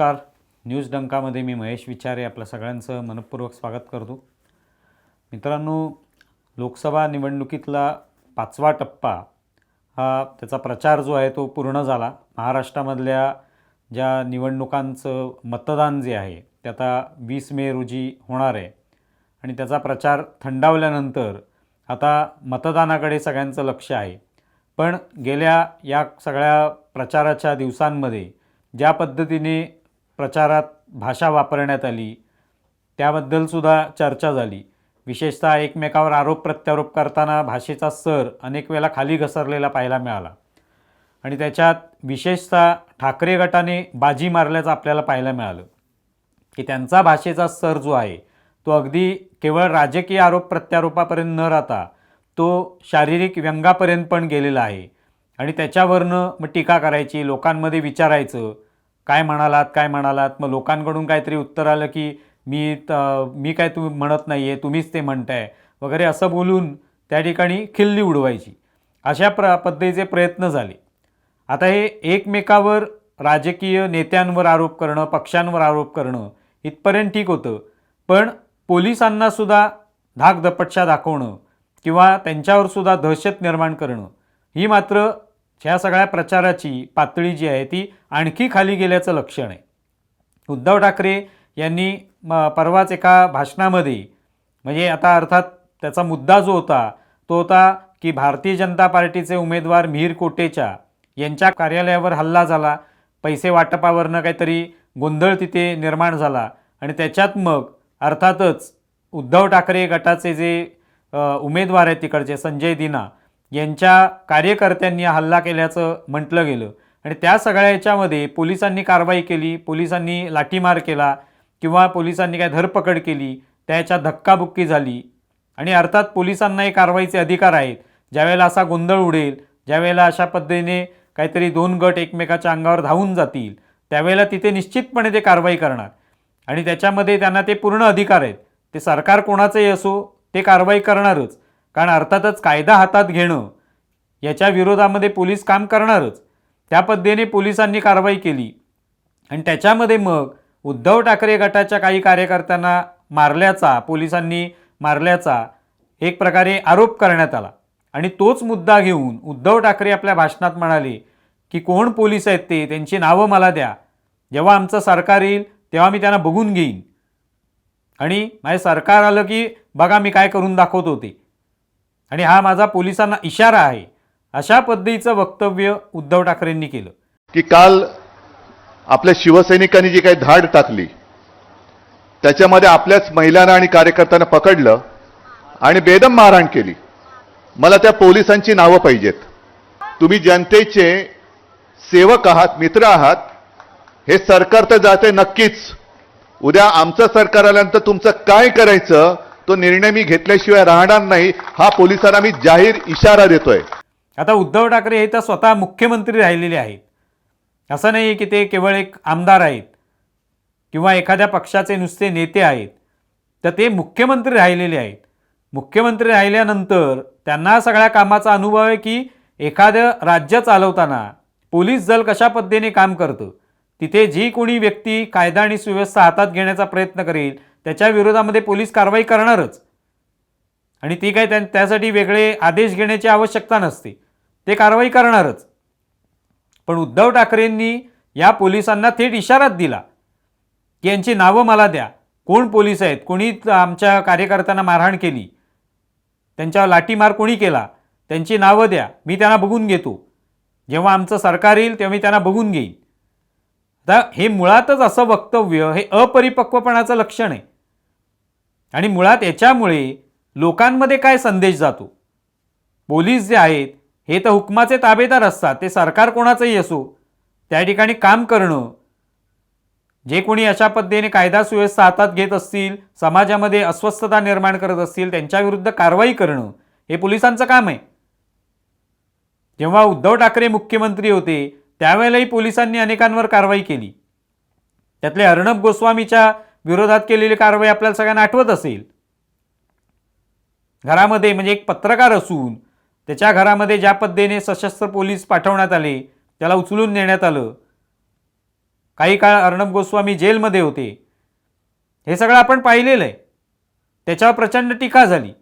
नमस्कार. न्यूज डंकामध्ये मी महेश विचारे आपल्या सगळ्यांचं मनपूर्वक स्वागत करतो. मित्रांनो लोकसभा निवडणुकीतला पाचवा टप्पा हा त्याचा प्रचार जो आहे तो पूर्ण झाला. महाराष्ट्रामधल्या ज्या निवडणुकांचं मतदान जे आहे ते आता वीस मे रोजी होणार आहे. आणि त्याचा प्रचार थंडावल्यानंतर आता मतदानाकडे सगळ्यांचं लक्ष आहे. पण गेल्या या सगळ्या प्रचाराच्या दिवसांमध्ये ज्या पद्धतीने प्रचारात भाषा वापरण्यात आली. त्याबद्दलसुद्धा चर्चा झाली. विशेषतः एकमेकावर आरोप प्रत्यारोप करताना भाषेचा सर अनेक वेळा खाली घसरलेला पाहायला मिळाला. आणि त्याच्यात विशेषतः ठाकरे गटाने बाजी मारल्याचं आपल्याला पाहायला मिळालं. की त्यांचा भाषेचा सर जो आहे तो अगदी केवळ राजकीय आरोप प्रत्यारोपापर्यंत न राहता तो शारीरिक व्यंगापर्यंत पण गेलेला आहे. आणि त्याच्यावरनं मग टीका करायची लोकांमध्ये विचारायचं काय म्हणालात काय म्हणालात? मग लोकांकडून काहीतरी उत्तर आलं की मी त मी काय तुम्ही म्हणत नाही आहे तुम्हीच ते म्हणताय. वगैरे असं बोलून त्या ठिकाणी खिल्ली उडवायची. अशा प्र पद्धतीचे प्रयत्न झाले. आता हे एकमेकावर राजकीय नेत्यांवर आरोप करणं पक्षांवर आरोप करणं इथपर्यंत ठीक होतं. पण पोलिसांनासुद्धा धाकधपटशा दाखवणं किंवा त्यांच्यावर सुद्धा दहशत निर्माण करणं ही मात्र ह्या सगळ्या प्रचाराची पातळी जी आहे ती आणखी खाली गेल्याचं लक्षण आहे. उद्धव ठाकरे यांनी म परवाच एका भाषणामध्ये म्हणजे आता अर्थात त्याचा मुद्दा जो होता तो होता की भारतीय जनता पार्टीचे उमेदवार मिहीर कोटेचा यांच्या कार्यालयावर हल्ला झाला. पैसे वाटपावरनं काहीतरी गोंधळ तिथे निर्माण झाला. आणि त्याच्यात मग अर्थातच उद्धव ठाकरे गटाचे जे उमेदवार आहेत तिकडचे संजय दिना यांच्या कार्यकर्त्यांनी हल्ला केल्याचं म्हटलं गेलं. आणि त्या सगळ्या याच्यामध्ये पोलिसांनी कारवाई केली पोलिसांनी लाठीमार केला किंवा पोलिसांनी काय धरपकड केली त्याच्या धक्काबुक्की झाली. आणि अर्थात पोलिसांनाही कारवाईचे अधिकार आहेत. ज्यावेळेला असा गोंधळ उडेल ज्यावेळेला अशा पद्धतीने काहीतरी दोन गट एकमेकाच्या अंगावर धावून जातील त्यावेळेला तिथे निश्चितपणे ते कारवाई करणार. आणि त्याच्यामध्ये त्यांना ते पूर्ण अधिकार आहेत. ते सरकार कोणाचंही असो ते कारवाई करणारच. कारण अर्थातच कायदा हातात घेणं याच्या विरोधामध्ये पोलीस काम करणारच. त्या पद्धतीने पोलिसांनी कारवाई केली. आणि त्याच्यामध्ये मग उद्धव ठाकरे गटाच्या काही कार्यकर्त्यांना मारल्याचा पोलिसांनी मारल्याचा एक प्रकारे आरोप करण्यात आला. आणि तोच मुद्दा घेऊन उद्धव ठाकरे आपल्या भाषणात म्हणाले की कोण पोलीस आहेत ते? त्यांची नावं मला द्या. जेव्हा आमचं सरकार येईल तेव्हा मी त्यांना बघून घेईन. आणि माझे सरकार आलं की बघा मी काय करून दाखवत होते. आणि हा माझा पोलिसांना इशारा आहे. अशा पद्धतीचं वक्तव्य उद्धव ठाकरेंनी केलं. की काल आपल्या शिवसैनिकांनी जी काही धाड टाकली त्याच्यामध्ये आपल्याच महिलांना आणि कार्यकर्त्यांना पकडलं आणि बेदम मारहाण केली. मला त्या पोलिसांची नावं पाहिजेत. तुम्ही जनतेचे सेवक आहात मित्र आहात हे सरकार तर जाते नक्कीच. उद्या आमचं सरकार आल्यानंतर तुमचं काय करायचं तो निर्णय मी घेतल्याशिवाय राहणार नाही हा पोलिसांना मी जाहीर इशारा देतोय. आता उद्धव ठाकरे हे तर स्वतः मुख्यमंत्री राहिलेले आहेत. असं नाही की ते केवळ एक आमदार आहेत किंवा एखाद्या पक्षाचे नुसते नेते आहेत तर ते मुख्यमंत्री राहिलेले आहेत. मुख्यमंत्री राहिल्यानंतर त्यांना सगळ्या कामाचा अनुभव आहे की एखादं राज्य चालवताना पोलीस दल कशा पद्धतीने काम करतं तिथे जी कोणी व्यक्ती कायदा आणि सुव्यवस्था हातात घेण्याचा प्रयत्न करेल त्याच्या विरोधामध्ये पोलीस कारवाई करणारच. आणि ती काय त्या त्यासाठी वेगळे आदेश घेण्याची आवश्यकता नसते. ते कारवाई करणारच. पण उद्धव ठाकरेंनी या पोलिसांना थेट इशाराच दिला की यांची नावं मला द्या. कोण पोलीस आहेत? कोणी आमच्या कार्यकर्त्यांना मारहाण केली? त्यांच्यावर लाठीमार कोणी केला? त्यांची नावं द्या. मी त्यांना बघून घेतो. जेव्हा आमचं सरकार येईल तेव्हा मी त्यांना बघून घेईन. आता हे मुळातच असं वक्तव्य हे अपरिपक्वपणाचं लक्षण आहे. आणि मुळात याच्यामुळे लोकांमध्ये काय संदेश जातो? पोलीस जे आहेत हे तर हुकमाचे ताबेदार असतात ते सरकार कोणाचंही असो त्या ठिकाणी काम करणं जे कोणी अशा पद्धतीने कायदा सुव्यवस्था हातात घेत असतील समाजामध्ये अस्वस्थता निर्माण करत असतील त्यांच्याविरुद्ध कारवाई करणं हे पोलिसांचं काम आहे. जेव्हा उद्धव ठाकरे मुख्यमंत्री होते त्यावेळेलाही पोलिसांनी अनेकांवर कारवाई केली. त्यातले अर्णब गोस्वामीच्या विरोधात केलेली कारवाई आपल्याला सगळ्यांना आठवत असेल. घरामध्ये म्हणजे एक पत्रकार असून त्याच्या घरामध्ये ज्या पद्धतीने सशस्त्र पोलीस पाठवण्यात आले त्याला उचलून नेण्यात आलं. काही काळ अर्णब गोस्वामी जेलमध्ये होते. हे सगळं आपण पाहिलेलं आहे. त्याच्यावर प्रचंड टीका झाली.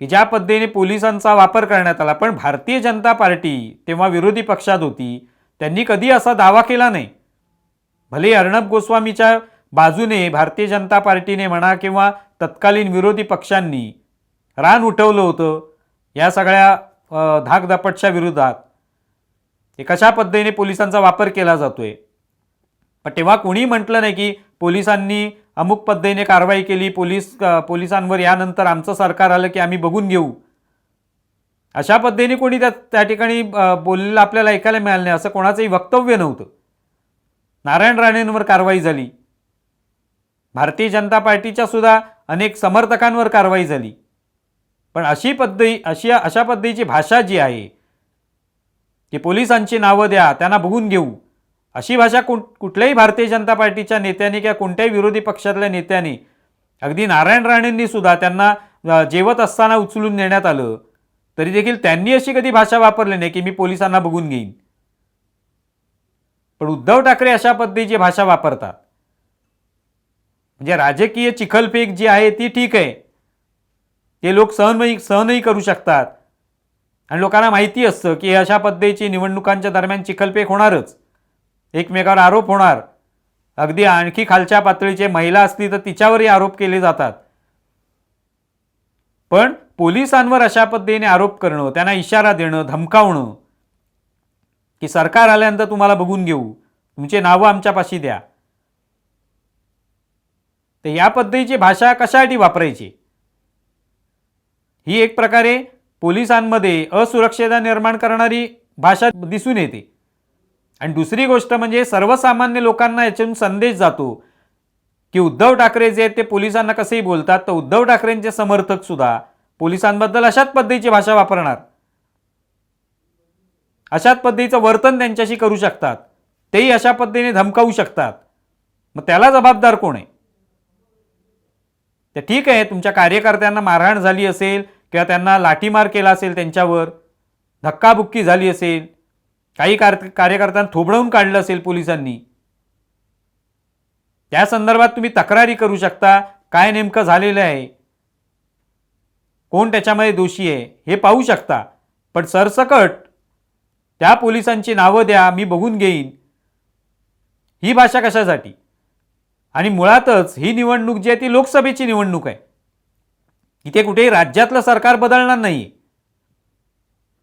की ज्या पद्धतीने पोलिसांचा वापर करण्यात आला पण भारतीय जनता पार्टी तेव्हा विरोधी पक्षात होती त्यांनी कधी असा दावा केला नाही. भले अर्णब गोस्वामीच्या बाजूने भारतीय जनता पार्टीने म्हणा किंवा तत्कालीन विरोधी पक्षांनी रान उठवलं होतं या सगळ्या अ, धाकधपटच्या विरोधात. हे कशा पद्धतीने पोलिसांचा वापर केला जातोय? पण तेव्हा कोणी म्हटलं नाही की पोलिसांनी अमुक पद्धतीने कारवाई केली पोलीस पोलिसांवर यानंतर आमचं सरकार आलं की आम्ही बघून घेऊ. अशा पद्धतीने कोणी त्या त्या ठिकाणी बोललेलं आपल्याला ऐकायला मिळालं नाही असं कोणाचंही वक्तव्य नव्हतं. नारायण राणेंवर कारवाई झाली. भारतीय जनता पार्टीच्या सुद्धा अनेक समर्थकांवर कारवाई झाली. पण अशी पद्धती अशी अशा पद्धतीची भाषा जी आहे की पोलिसांची नावं द्या त्यांना बघून घेऊ अशी भाषा कुठ कुठल्याही भारतीय जनता पार्टीच्या नेत्याने किंवा कोणत्याही विरोधी पक्षातल्या नेत्याने अगदी नारायण राणेंनी सुद्धा त्यांना जेवत असताना उचलून नेण्यात आलं. तरी देखील त्यांनी अशी कधी भाषा वापरली नाही की मी पोलिसांना बघून घेईन. पण उद्धव ठाकरे अशा पद्धतीची भाषा वापरतात. म्हणजे राजकीय चिखलफेक जी आहे ती ठीक आहे. ते लोक सहनही सहनही करू शकतात. आणि लोकांना माहिती असतं की अशा पद्धतीची निवडणुकांच्या दरम्यान चिखलफेक होणारच. एकमेकावर आरोप होणार. अगदी आणखी खालच्या पातळीचे महिला असली तर तिच्यावरही आरोप केले जातात. पण पोलिसांवर अशा पद्धतीने आरोप करणं त्यांना इशारा देणं धमकावणं की सरकार आल्यानंतर तुम्हाला बघून घेऊ. तुमचे नावं आमच्यापाशी द्या. तर या पद्धतीची भाषा कशासाठी वापरायची? ही एक प्रकारे पोलिसांमध्ये असुरक्षता निर्माण करणारी भाषा दिसून येते. आणि दुसरी गोष्ट म्हणजे सर्वसामान्य लोकांना याच्यातून संदेश जातो की उद्धव ठाकरे जे आहेत ते पोलिसांना कसेही बोलतात तर उद्धव ठाकरेंचे समर्थक सुद्धा पोलिसांबद्दल अशाच पद्धतीची भाषा वापरणार. अशाच पद्धतीचं वर्तन त्यांच्याशी करू शकतात. तेही अशा पद्धतीने धमकावू शकतात. मग त्याला जबाबदार कोण आहे? तर ठीक आहे तुमच्या कार्यकर्त्यांना मारहाण झाली असेल किंवा त्यांना लाठीमार केला असेल त्यांच्यावर धक्काबुक्की झाली असेल काही कार कार्यकर्त्यांना थोबडवून काढलं असेल पोलिसांनी. त्या संदर्भात तुम्ही तक्रारी करू शकता काय नेमकं झालेलं आहे कोण त्याच्यामध्ये दोषी आहे हे पाहू शकता. पण सरसकट त्या पोलिसांची नावं द्या मी बघून घेईन. ही भाषा कशासाठी? आणि मुळातच ही निवडणूक जी आहे ती लोकसभेची निवडणूक आहे. इथे कुठेही राज्यातलं सरकार बदलणार नाही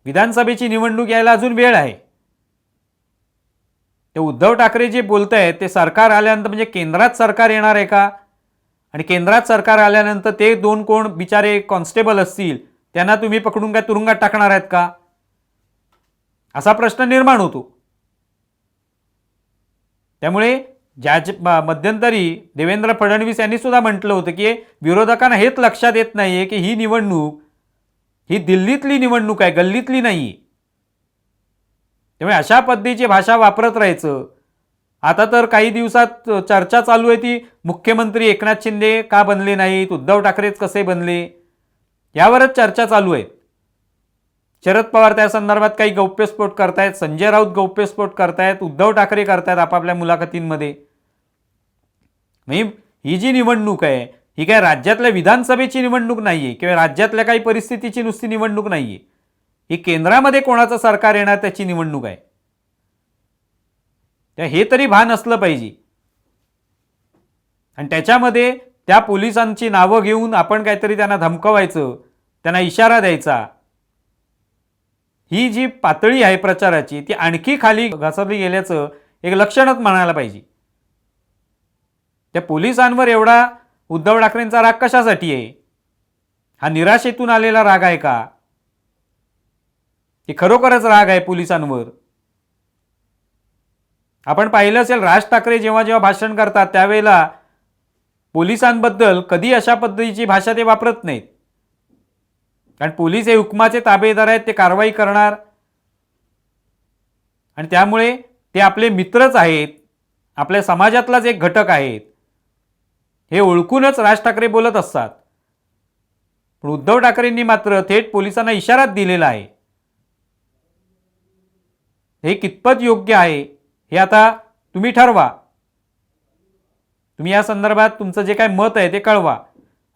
विधानसभेची निवडणूक यायला अजून वेळ आहे. ते उद्धव ठाकरे जे बोलत आहेत ते सरकार आल्यानंतर म्हणजे केंद्रात सरकार येणार आहे का? आणि केंद्रात सरकार आल्यानंतर ते दोन कोण बिचारे कॉन्स्टेबल असतील त्यांना तुम्ही पकडून काय तुरुंगात टाकणार आहेत का? असा प्रश्न निर्माण होतो. त्यामुळे ज्या मध्यंतरी देवेंद्र फडणवीस यांनी सुद्धा म्हटलं होतं की विरोधकांना हेच लक्षात येत नाही आहे की ही निवडणूक ही दिल्लीतली निवडणूक आहे गल्लीतली नाही त्यामुळे अशा पद्धतीची भाषा वापरत राहायचं. आता तर काही दिवसात चर्चा चालू आहे ती मुख्यमंत्री एकनाथ शिंदे का बनले नाहीत उद्धव ठाकरेच कसे बनले? यावरच चर्चा चालू आहे. शरद पवार त्या संदर्भात काही गौप्यस्फोट करतायत संजय राऊत गौप्यस्फोट करतायत उद्धव ठाकरे करतायत आपापल्या मुलाखतींमध्ये. म्हणजे ही जी निवडणूक आहे ही काय राज्यातल्या विधानसभेची निवडणूक नाही आहे किंवा राज्यातल्या काही परिस्थितीची नुसती निवडणूक नाही आहे ही केंद्रामध्ये कोणाचं सरकार येणार त्याची निवडणूक आहे? त्या हे तरी भान असलं पाहिजे. आणि त्याच्यामध्ये त्या पोलिसांची नावं घेऊन आपण काहीतरी त्यांना धमकवायचं त्यांना इशारा द्यायचा ही जी पातळी आहे प्रचाराची ती आणखी खाली घसरली गेल्याचं एक लक्षणच म्हणायला पाहिजे. त्या पोलिसांवर एवढा उद्धव ठाकरेंचा राग कशासाठी आहे? हा निराशेतून आलेला राग आहे का? की खरोखरच राग आहे पोलिसांवर. आपण पाहिलं असेल राज ठाकरे जेव्हा जेव्हा भाषण करतात त्यावेळेला पोलिसांबद्दल कधी अशा पद्धतीची भाषा ते वापरत नाहीत. कारण पोलीस हे हुकमाचे ताबेदार आहेत ते कारवाई करणार. आणि त्यामुळे ते आपले मित्रच आहेत आपल्या समाजातलाच एक घटक आहेत. हे ओळखूनच राज ठाकरे बोलत असतात. पण उद्धव ठाकरेंनी मात्र थेट पोलिसांना इशाराच दिलेला आहे. हे कितपत योग्य आहे हे आता तुम्ही ठरवा. तुम्ही या संदर्भात तुमचं जे काय मत आहे ते कळवा.